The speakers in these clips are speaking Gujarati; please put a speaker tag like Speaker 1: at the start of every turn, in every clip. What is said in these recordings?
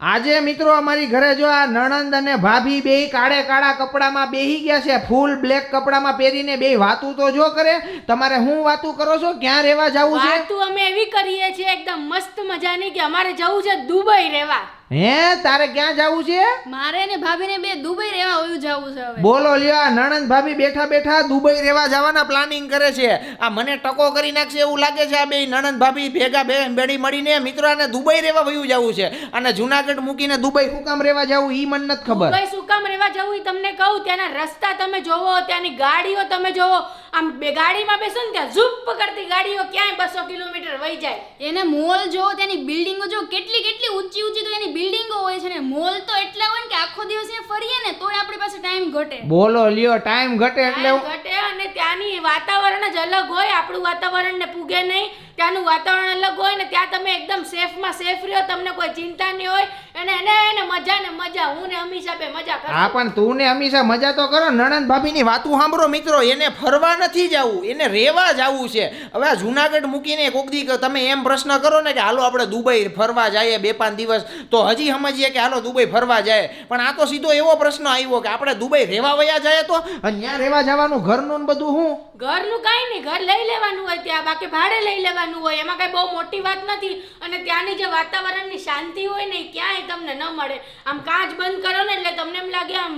Speaker 1: આજે મિત્રો અમારી ઘરે જો આ નણંદ અને ભાભી બે કાળે કાળા કપડામાં બેહી ગયા છે, ફૂલ બ્લેક કપડામાં પહેરીને બે વાતું તો જો કરે, તમારે હું વાતું કરો છો? ક્યાં રહેવા જવું છે?
Speaker 2: વાતું અમે એવી કરીએ છીએ, એકદમ મસ્ત મજાની કે અમારે જવું છે દુબઈ રહેવા.
Speaker 1: હે તારે ક્યાં જવું છે?
Speaker 2: મારે ને ભાભીને બે દુબઈ રહેવા હોયું જવું છે હવે.
Speaker 1: બોલો લ્યો નણંદ ભાભી બેઠા બેઠા દુબઈ રહેવા જવાના પ્લાનિંગ કરે છે. આ મને ટકો કરી નાખશે એવું લાગે છે આ બે નણંદ ભાભી ભેગા બે બેડી મળીને મિત્રો આને દુબઈ રહેવા વયું જવું છે. અને જુનાગઢ મૂકીને દુબઈ શું કામ રહેવા જવું ઈ મને નથી ખબર.
Speaker 2: દુબઈ શું કામ રહેવા જવું ઈ તમને કહું ત્યાંના રસ્તા તમે જોવો ત્યાંની ગાડીઓ તમે જોવો આમ બે ગાડીમાં બેસો ને ત્યાં ઝૂપ કરતી ગાડીઓ ક્યાંય બસો કિલોમીટર વહી જાય.
Speaker 3: એને મોલ જો તેની બિલ્ડિંગો જો કેટલી કેટલી ઊંચી ઊંચી તો એની બિલ્ડિંગો હોય છે ને મોલ તો એટલા હોય ને કે આખો દિવસ એ ફરીએ ને તોય આપણી પાસે ટાઈમ ઘટે.
Speaker 1: બોલો લ્યો ટાઈમ ઘટે એટલે
Speaker 2: ઘટે અને ત્યાંની વાતાવરણ જ અલગ હોય આપણું વાતાવરણને પૂગે નહીં. ત્યાંનું વાતાવરણ અલગ હોય ને ત્યાં તમે એકદમ સેફમાં સેફ રહ્યો તમને કોઈ ચિંતા નહીં હોય. અને એને એને મજા ને મજા હું ને હંમેશા બે મજા કરો
Speaker 1: હા પણ તું ને હંમેશા મજા તો કરો. નણંદ ભાભીની વાતું સાંભળો મિત્રો. એને ફરવા નથી જવું એને રહેવા જવું છે. હવે આ જુનાગઢ મૂકીને કોક દી તમે એમ પ્રશ્ન કરો ને કે હાલો આપણે દુબઈ ફરવા જઈએ બે પાંચ દિવસ તો હજી સમજીએ કે હાલો દુબઈ ફરવા જાય. પણ આ તો સીધો એવો પ્રશ્ન આવ્યો કે આપણે દુબઈ રહેવા વયા જાય તો? ત્યાં રહેવા જવાનું ઘરનું ને બધું હું?
Speaker 2: ઘરનું કાંઈ નહીં ઘર લઈ લેવાનું હોય ત્યાં બાકી ભાડે લઈ લેવાનું હોય. એમાં કાંઈ બહુ મોટી વાત નથી. અને ત્યાંની જે વાતાવરણની શાંતિ હોય ને ક્યાંય તમને ન મળે. આમ કાચ બંધ કરો ને એટલે તમને એમ લાગે આમ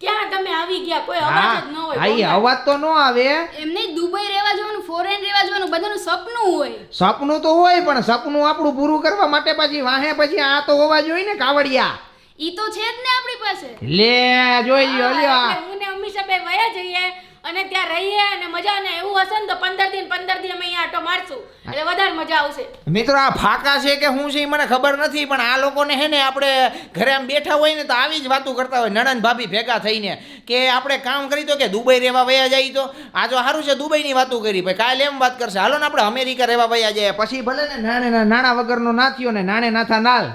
Speaker 2: ક્યાં તમે આવી ગયા? કોઈ અવાજ જ ન હોય
Speaker 1: હા અવાજ તો ન આવે.
Speaker 3: એમને દુબઈ રહેવા જવાનું ફોરેન રહેવા જવાનું બધાનું સપનું હોય.
Speaker 1: સપનું તો હોય પણ સપનું આપણું પૂરું કરવા માટે પછી વાહે પછી આ તો હોવા જોઈએ ને કાવડિયા.
Speaker 3: ઈ તો છે જ ને આપણી પાસે.
Speaker 1: લે જોઈ લ્યો લ્યો
Speaker 2: હું ને હંમેશા બે વયા જઈએ. અને ત્યાં રહીએ અને મજા ને એવું હશે ને તો પંદર દિન પંદર દિન અમે અહીંયા આટો મારશું. એટલે વધારે મજા આવશે.
Speaker 1: મિત્રો, આ ફાકા છે કે શું છે એ મને ખબર નથી, પણ આ લોકોને હે ને આપણે ઘરે આમ બેઠા હોય ને તો આવી જ વાતો કરતા હોય, નણંદ ભાભી ભેગા થઈને, કે આપણે કામ કરી તો કે દુબઈ રહેવા વયા જાય તો? આ જો સારું છે દુબઈની વાતો કરી ભાઈ કાલે એમ વાત કરશે, હાલો ને આપણે અમેરિકા રહેવા વયા જાય, પછી ભલે ને નાણે નાણા વગરનો ના થયો ને નાણે નાથા નાલ.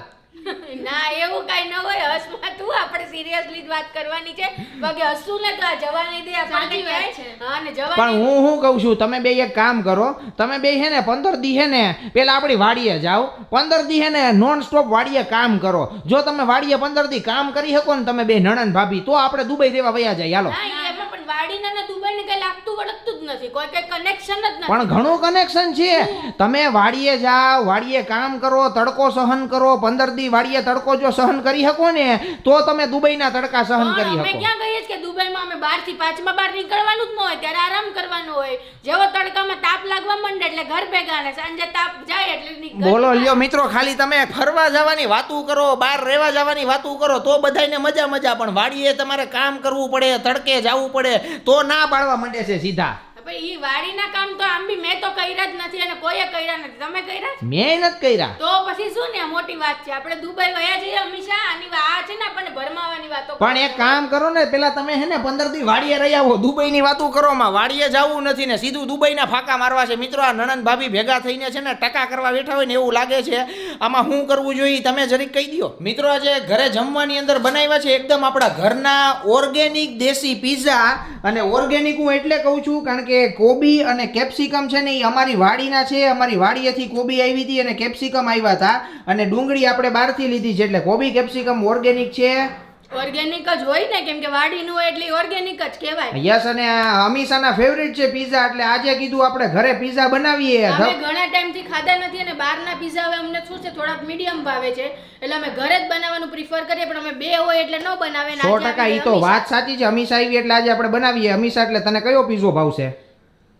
Speaker 2: ના એવું કઈ ન હોય. હસમાં તું આપણે સિરિયસલી જ વાત કરવાની છે. બાકી હસું ને તો આ જવા નહીં દે આપણે
Speaker 3: વાત છે.
Speaker 2: અને જવા
Speaker 1: પણ હું શું કહું છું તમે બે એક કામ કરો. તમે બે હે ને પંદર દી હે ને પેલા આપણી વાડીએ જાઓ. પંદર દી હે ને નોન સ્ટોપ વાડીએ કામ કરો. જો તમે વાડીએ પંદર દી કામ કરી શકો ને તમે બે નણન ભાભી તો આપણે દુબઈ રહેવા વયા જાય. હાલો.
Speaker 2: પણ વાડીને ને દુબઈને કઈ લાગતું વળગતું જ નથી. કોઈ કઈ કનેક્શન જ નથી.
Speaker 1: પણ ઘણું કનેક્શન છે. તમે વાડીએ જાઓ વાડીએ કામ કરો તડકો સહન કરો પંદર દી વાડીએ તડકો જો સહન કરી શકો ને તો તમે દુબઈના તડકા સહન કરી
Speaker 2: અમે
Speaker 1: શકો.
Speaker 2: ક્યાં કહીએ કે દુબઈમાં અમે બારથી પાંચમા બાર નીકળવાનું જ ન હોય ત્યારે આરામ કરવાનો હોય. જેવો તડકામાં તાપ લાગવા માંડે એટલે ઘર ભેગા ને સાંજે તાપ જાય એટલે
Speaker 1: બોલો લ્યો મિત્રો ખાલી તમે ફરવા જવાની વાતું કરો બહાર રહેવા જવાની વાતું કરો તો બધાને મજા મજા પણ વાડીએ તમારે કામ કરવું પડે તડકે જવું પડે તો ના પાડવા માંડે છે સીધા.
Speaker 2: ઈ વાડીના કામ તો આમ બી મેં તો કર્યા જ નથી અને કોઈએ કર્યા નથી. તમે કર્યા?
Speaker 1: મેં નથી કર્યા.
Speaker 2: તો પછી શું ને મોટી વાત છે. આપણે દુબઈ વયા જઈએ હંમેશા આની છે ને આપણને ભરમાવાની વાતો
Speaker 1: પણ એક કામ કરો ને પેલા તમે હે ને વાડીએ રહી આવો દુબઈની વાતો કરો માં વાડીએ જવું નથી ને સીધું દુબઈના ફાકા મારવા છે. મિત્રો આ નણંદ ભાભી ભેગા થઈને છે ને ટકા કરવા બેઠા હોય ને એવું લાગે છે. આમાં શું કરવું જોઈએ તમે જરીક કહી દો મિત્રો આજે ઘરે જમવાની અંદર બનાવ્યા છે એકદમ આપણા ઘરના ઓર્ગેનિક દેશી પીઝા અને ઓર્ગેનિક હું એટલે કહું છું કારણ કે કોબી અને કેપ્સિકમ છે ને એ અમારી વાડીના છે. અમારી વાડીએથી કોબી આવી હતી અને કેપ્સિકમ આવ્યા હતા. અને ડુંગળી આપણે બહારથી લીધી છે એટલે કોબી કેપ્સિકમ ઓર્ગેનિક છે.
Speaker 2: ઓર્ગેનિક જ હોય ને કેમ કે વાડીનું હોય એટલે ઓર્ગેનિક જ કહેવાય.
Speaker 1: યસ અને અમીષાના ફેવરિટ છે પીઝા એટલે આજે કીધું આપણે ઘરે પીઝા બનાવીએ.
Speaker 2: અમે ઘણા ટાઈમથી ખાધા નથી અને બહારના પીઝા હવે અમને શું છે થોડાક મીડિયમ ભાવે છે. એટલે અમે ઘરે જ બનાવવાનું પ્રિફર કરીએ પણ અમે બે હોય એટલે ન બનાવે ને
Speaker 1: સો
Speaker 2: આજે
Speaker 1: ટકા એ તો વાત સાચી છે. અમીષા આવી એટલે આજે આપણે બનાવીએ. અમીષા એટલે તને કયો પીઝો ભાવશે?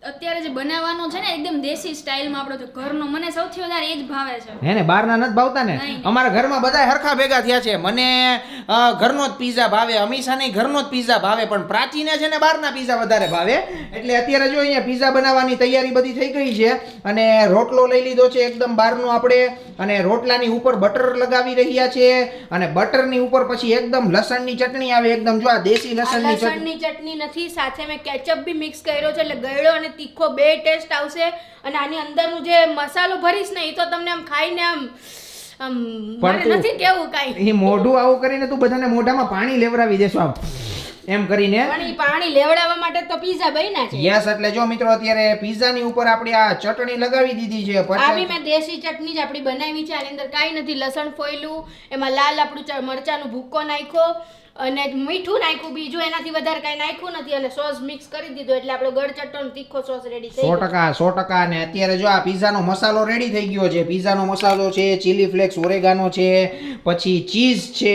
Speaker 3: અત્યારે જે બનાવવાનો છે ને એકદમ દેશી સ્ટાઇલમાં આપણો જે ઘરનો મને સૌથી વધારે એ જ ભાવે છે.
Speaker 1: હે ને બહારના નથી ભાવતા ને? અમારા ઘરમાં બધા હરખા ભેગા થયા છે. મને ઘરનો જ પીઝા ભાવે અમીષાને ઘરનો જ પીઝા ભાવે પણ પ્રાચીને છે ને બહારના પીઝા વધારે ભાવે. એટલે અત્યારે જો અહીંયા પીઝા બનાવવાની તૈયારી બધી થઈ ગઈ છે અને રોટલો લઈ લીધો છે એકદમ બહારનો આપણે અને રોટલાની ઉપર બટર લગાવી રહ્યા છે અને બટરની ઉપર પછી એકદમ લસણની ચટણી આવે એકદમ જો આ દેશી લસણની ચટણી
Speaker 2: ચટણી નથી સાથે મેં કેચઅપ બી મિક્સ કર્યો છે એટલે ગળ્યો અને તીખો બે ટેસ્ટ આવશે અને આની અંદરનું જે મસાલો ભરીશ ને એ તો તમને આમ ખાઈને આમ નથી કેવું કાંઈ.
Speaker 1: એ મોઢું આવું કરીને તું બધાને મોઢામાં પાણી લેવડાવી દેશો આમ. એમ કરીને
Speaker 2: પણ લેવડાવવા માટે તો પીઝા બન્યા છે.
Speaker 1: યસ એટલે જો મિત્રો અત્યારે પીઝાની ઉપર આપણે આ ચટણી લગાવી દીધી છે આવી
Speaker 2: મેં દેશી ચટણી જ આપણી બનાવી છે આની અંદર કાંઈ નથી લસણ ફોયલું એમાં લાલ આપણું મરચાંનો ભૂક્કો નાખ્યો અને મીઠું નાખ્યું બીજું એનાથી વધારે કાંઈ નાખ્યું નથી અને સોસ મિક્સ કરી દીધો એટલે આપણો ગળચટ્ટો તીખો સોસ રેડી થઈ
Speaker 1: સો ટકા સો ટકા અને અત્યારે જો આ પીઝાનો મસાલો રેડી થઈ ગયો છે પીઝાનો મસાલો છે ચીલી ફ્લેક્સ ઓરેગાનો છે પછી ચીઝ છે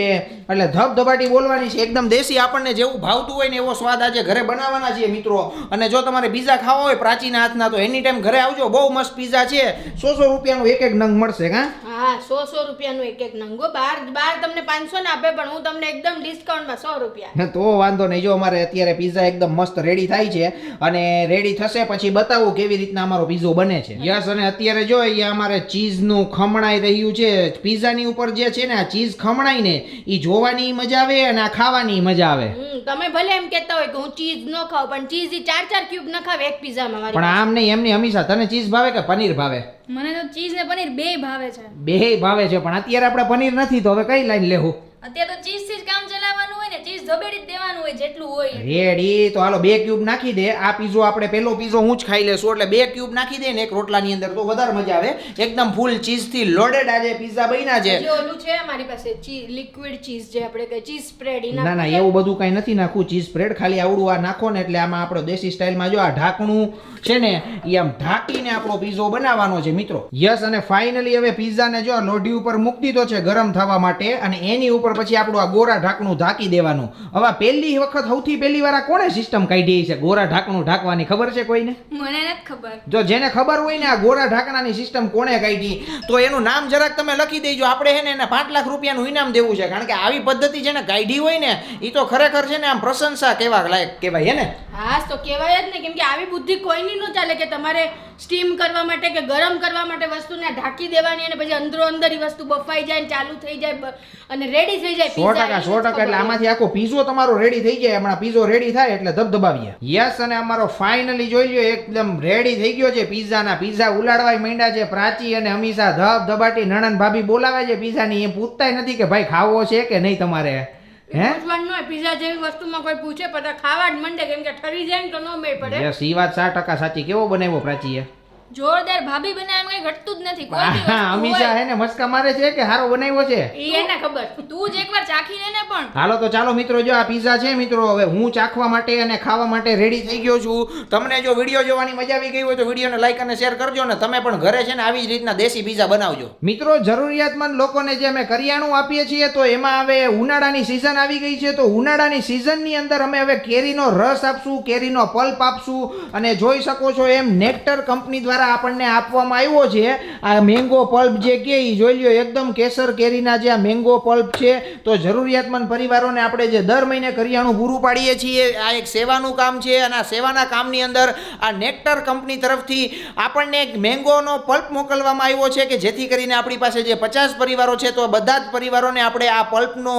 Speaker 1: એટલે ધબધબાટી બોલવાની છે એકદમ દેશી આપણને જેવું ભાવતું હોય ને એવો સ્વાદ આજે ઘરે બનાવવાના છીએ મિત્રો. અને જો તમારે પીઝા ખાવા હોય પ્રાચીના હાથના તો એની ટાઈમ ઘરે આવજો બહુ મસ્ત પીઝા છે. સો સો રૂપિયાનું એક એક નંગ મળશે હા?
Speaker 2: હા સો સો રૂપિયાનું એક એક નંગો. બાર બાર તમને પાંચસો ને આપે પણ હું તમને એકદમ ડિસ્કાઉન્ટમાં સો રૂપિયા.
Speaker 1: તો વાંધો નહીં. જો અમારે અત્યારે પીઝા એકદમ મસ્ત રેડી થાય છે અને રેડી થશે પછી બતાવું કેવી રીતના અમારો પીઝો બને છે. યસ અને અત્યારે જો અહીંયા અમારે ચીઝનું ખમણાઈ રહ્યું છે. પીઝાની ઉપર જે છે ને આ ચીઝ ખમણાઈ ને એ જોવાની મજા આવે અને આ ખાવાની મજા આવે.
Speaker 2: તમે ભલે એમ કહેતા હોય કે હું ચીઝ ન ખાઉં પણ ચીઝ ચાર ચાર ક્યુબ ન ખાવ એક પીઝામાં મારી
Speaker 1: પણ આમ નહીં એમની હંમેશા તને ચીઝ ભાવે કે પનીર ભાવે?
Speaker 3: મને તો ચીઝ ને પનીર બે ભાવે છે.
Speaker 1: બે ભાવે છે પણ અત્યારે આપણે પનીર નથી તો હવે કઈ લાઈન લેવું?
Speaker 3: અત્યારે તો ચીઝથી જ કામ ચલાવવાનું હોય ને ચીઝ ધબેડી જ દેવાનું હોય જેટલું હોય
Speaker 1: રેડી તો હાલો બે ક્યુબ નાખી દે. આ પીઝો આપણે પેલો પીઝો હું જ ખાઈ લેશું એટલે બે ક્યુબ નાખી દે ને એક રોટલાની અંદર તો વધારે મજા આવે. એકદમ ફૂલ ચીઝથી લોડેડ આજે પીઝા બન્યા છે.
Speaker 2: ઓલું છે મારી પાસે લિક્વિડ ચીઝ જે આપણે કહે ચીઝ સ્પ્રેડ
Speaker 1: ના ના એવું બધું કઈ નથી નાખવું. ચીઝ સ્પ્રેડ ખાલી આવડું આ નાખો ને એટલે આમાં આપણો દેશી સ્ટાઇલમાં જો આ ઢાંકણું છે ને એ આમ ઢાંકીને આપણો પીઝો બનાવવાનો છે મિત્રો. યસ અને ફાઇનલી હવે પીઝાને જો લોઢી ઉપર મૂકી દીધો છે ગરમ થવા માટે અને એની ઉપર પછી આપણું આ ગોરા ઢાંકણું ઢાંકી દેવાનું. હવે પહેલી વખત સૌથી પહેલી વાર કોણે સિસ્ટમ કાઢી છે? ગોરા ઢાંકણું ઢાંકવાની ખબર છે કોઈને?
Speaker 3: મને નથી ખબર.
Speaker 1: જો જેને ખબર હોય ને આ ગોરા ઢાંકણાની સિસ્ટમ કોણે કાઢી તો એનું નામ જરાક તમે લખી દેજો. આપણે છે ને એને પાંચ લાખ રૂપિયાનું ઇનામ દેવું છે. કારણ કે આવી પદ્ધતિ જેને કાઢી હોય ને એ તો ખરેખર છે ને આમ પ્રશંસા કહેવા લાયક કહેવાય હે ને?
Speaker 2: હા તો કહેવાય જ ને કેમ કે આવી બુદ્ધિ કોઈની ન ચાલે કે તમારે સ્ટીમ કરવા માટે કે ગરમ કરવા માટે વસ્તુને ઢાંકી દેવાની અને પછી અંદરો અંદર ઈ વસ્તુ બફાઈ જાય ને ચાલુ થઈ જાય અને રેડી થઈ જાય
Speaker 1: સો ટકા સો ટકા એટલે આમાંથી આખો પીઝો તમારો રેડી થઈ જાય હમણાં પીઝો રેડી થાય એટલે ધબધબાવીએ. યસ અને અમારો ફાઇનલી જોઈ લ્યો એકદમ રેડી થઈ ગયો છે પીઝાના પીઝા ઉલાડવાય માંડ્યા છે પ્રાચી અને હંમેશા ધબધબાટી નણંદ ભાભી બોલાવે છે પીઝાની એ પૂછતાય નથી કે ભાઈ ખાવો છે કે નહીં તમારે?
Speaker 2: પૂછવાનું પીઝા જેવી વસ્તુમાં કોઈ પૂછે પછી ખાવા જ મંડે કેમ કે ઠરી જાય ને તો ન મેળ પડે.
Speaker 1: યસ ઈ વાત સો ટકા સાચી. કેવો બનાવ્યો પ્રાચીએ?
Speaker 3: જોરદાર ભાભી બનાવે કઈ ઘટતું જ નથી કોઈ.
Speaker 1: હે ને મસ્કા મારે છે કે હારો બનાવ્યો છે?
Speaker 2: ઈ એને ખબર.
Speaker 3: તું જ એકવાર ચાખી લે ને પણ.
Speaker 1: હાલો તો ચાલો મિત્રો જો આ પીઝા છે મિત્રો હવે હું ચાખવા માટે અને ખાવા માટે રેડી થઈ ગયો છું. તમને જો વીડિયો જોવાની મજા આવી ગઈ હોય તો વિડીયોને લાઈક અને શેર કરજો ને તમે પણ ઘરે છે ને આવી જ રીતના દેશી પીઝા બનાવજો. મિત્રો જરૂરિયાતમંદ લોકોને જે અમે કરિયાણું આપીએ છીએ તો એમાં હવે ઉનાળાની સિઝન આવી ગઈ છે. તો ઉનાળાની સિઝનની અંદર અમે હવે કેરીનો રસ આપશું કેરીનો પલ્પ આપશું. અને જોઈ શકો છો એમ નેક્ટર કંપની દ્વારા આપણને આપવામાં આવ્યો છે. આ મેંગો પલ્પ જે કે એ જોઈ લ્યો, એકદમ કેસર કેરીના જે આ મેંગો પલ્પ છે, તો જરૂરિયાતમંદ પરિવારોને આપણે જે દર મહિને કરિયાણું પૂરું પાડીએ છીએ, આ એક સેવાનું કામ છે અને આ સેવાના કામની અંદર આ નેક્ટર કંપની તરફથી આપણને એક મેંગોનો પલ્પ મોકલવામાં આવ્યો છે કે જેથી કરીને આપણી પાસે જે પચાસ પરિવારો છે, તો બધા જ પરિવારોને આપણે આ પલ્પનો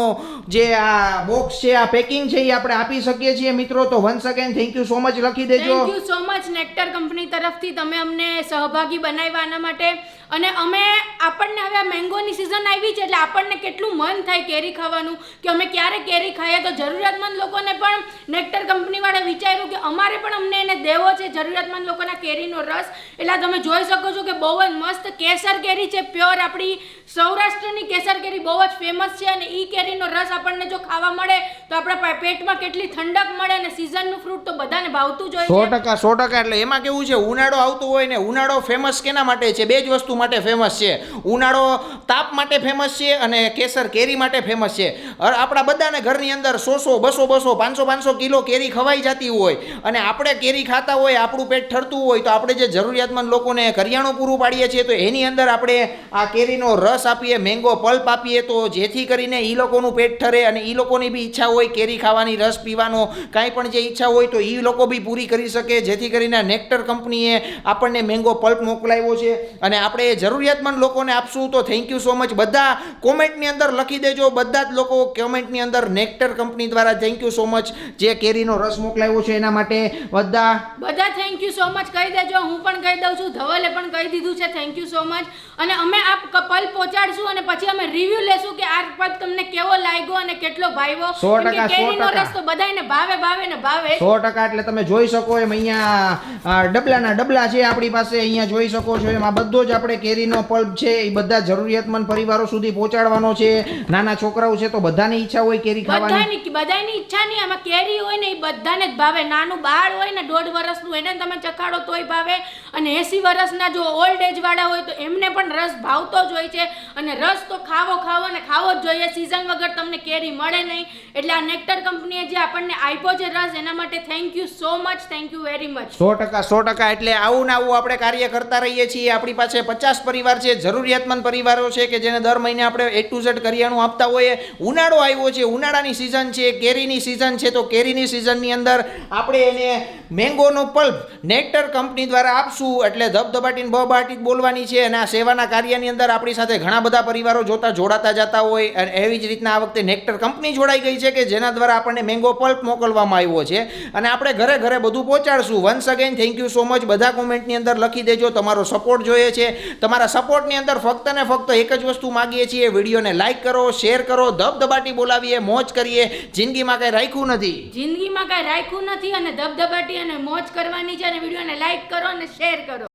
Speaker 1: જે આ બોક્સ છે, આ પેકિંગ છે એ આપણે આપી શકીએ છીએ. મિત્રો, તો once again thank you so much લખી દેજો.
Speaker 2: Thank you so much nectar company તરફથી. તમે અમને સહભાગી બનાવવાના માટે અને અમે આપણને હવે આ મેંગોની સિઝન આવી છે એટલે આપણને કેટલું મન થાય કેરી ખાવાનું કે અમે ક્યારે કેરી ખાઈએ. તો જરૂરિયાતમંદ લોકોને પણ નેક્ટર કંપનીવાળા વિચાર્યું કે અમારે પણ અમને એને દેવો છે જરૂરિયાતમંદ લોકોના કેરીનો રસ. એટલે તમે જોઈ શકો છો કે બહુ જ મસ્ત કેસર કેરી છે પ્યોર આપણી સૌરાષ્ટ્રની કેસર કેરી બહુ જ ફેમસ છે અને એ કેરીનો રસ આપણને જો ખાવા મળે તો આપણા પેટમાં કેટલી ઠંડક મળે અને સિઝનનું ફ્રૂટ તો બધાને ભાવતું જ હોય સો
Speaker 1: ટકા સો ટકા. એટલે એમાં કેવું છે ઉનાળો આવતો હોય ને ઉનાળો ફેમસ કેના માટે છે? બે જ વસ્તુ માટે ફેમસ છે. ઉનાળો તાપ માટે ફેમસ છે અને કેસર કેરી માટે ફેમસ છે. આપણા બધાને ઘરની અંદર સો સો બસો બસો, પાંચસો પાંચસો કિલો કેરી ખવાઈ જતી હોય અને આપણે કેરી ખાતા હોય, આપણું પેટ ઠરતું હોય, તો આપણે જે જરૂરિયાતમંદ લોકોને કરિયાણું પૂરું પાડીએ છીએ, તો એની અંદર આપણે આ કેરીનો રસ આપીએ મેંગો પલ્પ આપીએ, તો જેથી કરીને એ લોકોનું પેટ ઠરે અને એ લોકોની બી ઈચ્છા હોય કેરી ખાવાની, રસ પીવાનો, કાંઈ પણ જે ઈચ્છા હોય, તો એ લોકો બી પૂરી કરી શકે. જેથી કરીને નેક્ટર કંપનીએ આપણને મેંગો પલ્પ મોકલાવ્યો છે અને આપણે એ જરૂરિયાતમંદ લોકોને આપશું તો થેન્ક યુ સો મચ બધા કોમેન્ટની અંદર લખી દેજો. બધા જ લોકો કોમેન્ટની અંદર નેક્ટર કંપની દ્વારા થેન્ક યુ સો મચ જે કેરીનો રસ મોકલાવ્યો છે એના માટે. બધા
Speaker 2: બધા થેન્ક યુ સો મચ કહી દેજો. હું પણ કહી દઉં છું. ધવલે પણ કહી દીધું છે. થેન્ક યુ સો મચ અને અમે આ કપલ પલ પહોંચાડશું અને પછી અમે રિવ્યુ લેશું કે આ પદ તમને કેવો લાગ્યો અને કેટલો ભાવ્યો
Speaker 1: સો ટકા, સો ટકા.
Speaker 2: રસ તો બધાને ભાવે ભાવે ને ભાવે.
Speaker 1: સો ટકા એટલે તમે જોઈ શકો એમ અહીંયા ડબલાના ડબલા છે આપણી પાસે. અહીંયા જોઈ શકો છો એમ. આ બધો જ આપણે કેરીનો પલ્પ છે એ બધા જરૂરિયાતમંદ પરિવારો સુધી પહોંચાડવાનો છે. નાના છોકરાઓ છે તો બધાની ઈચ્છા હોય કેરી ખાવાની.
Speaker 2: બધાની ઈચ્છા નહીં. આમાં કેરી હોય ને એ બધાને જ ભાવે. નાનું બાળ હોય ને દોઢ વર્ષનું એને તમે ચખાડો તોય ભાવે. અને એસી વર્ષના જો ઓલ્ડ એજ વાળા હોય તો એમને પણ રસ ભાવતો જ હોય છે. અને રસ તો ખાવો ખાવો ને ખાવો જ જોઈએ. સિઝન વગર તમને કેરી મળે નહીં. એટલે આ નેક્ટર કંપનીએ જે આપણને આપ્યો છે રસ એના માટે thank you so much thank you very much
Speaker 1: સો ટકા સો ટકા. એટલે આવું ને આવું આપણે કાર્ય કરતા રહીએ છીએ. આપણી પાસે પચાસ પરિવાર છે, જરૂરિયાતમંદ પરિવારો છે કે જેને દર મહિને આપણે એ ટુ ઝેડ કરિયાણું આપતા હોઈએ. ઉનાળો આવ્યો છે, ઉનાળાની સિઝન છે, કેરીની સિઝન છે, તો કેરીની સિઝનની અંદર આપણે એને મેંગોનો પલ્પ નેક્ટર કંપની દ્વારા આપશું. એટલે ધબધબાટીને બબાટી બોલવાની છે અને આ સેવાના કાર્યની અંદર આપણી સાથે ઘણા બધા પરિવારો જોતા જોડાતા જતા હોય અને એવી જ રીતના આ વખતે નેક્ટર કંપની જોડાઈ ગઈ છે કે જેના દ્વારા આપણને મેંગો પલ્પ મોકલવામાં આવ્યો છે. અને આપણે ઘરે ઘરે બધું પહોંચાડશું. Once again thank you so much બધા કોમેન્ટની અંદર લખી દેજો. તમારો સપોર્ટ જોઈએ છે. તમારા સપોર્ટની અંદર ફક્ત ને ફક્ત એક જ વસ્તુ માગીએ છીએ. વિડીયોને લાઈક કરો શેર કરો, ધબધબાટી બોલાવીએ, મોજ કરીએ. જિંદગીમાં કંઈ રાખ્યું નથી.
Speaker 2: જિંદગીમાં કાંઈ રાખ્યું નથી અને ધબધબાટી અને મોજ કરવાની છે અને વિડીયોને લાઈક કરો અને શેર કરો.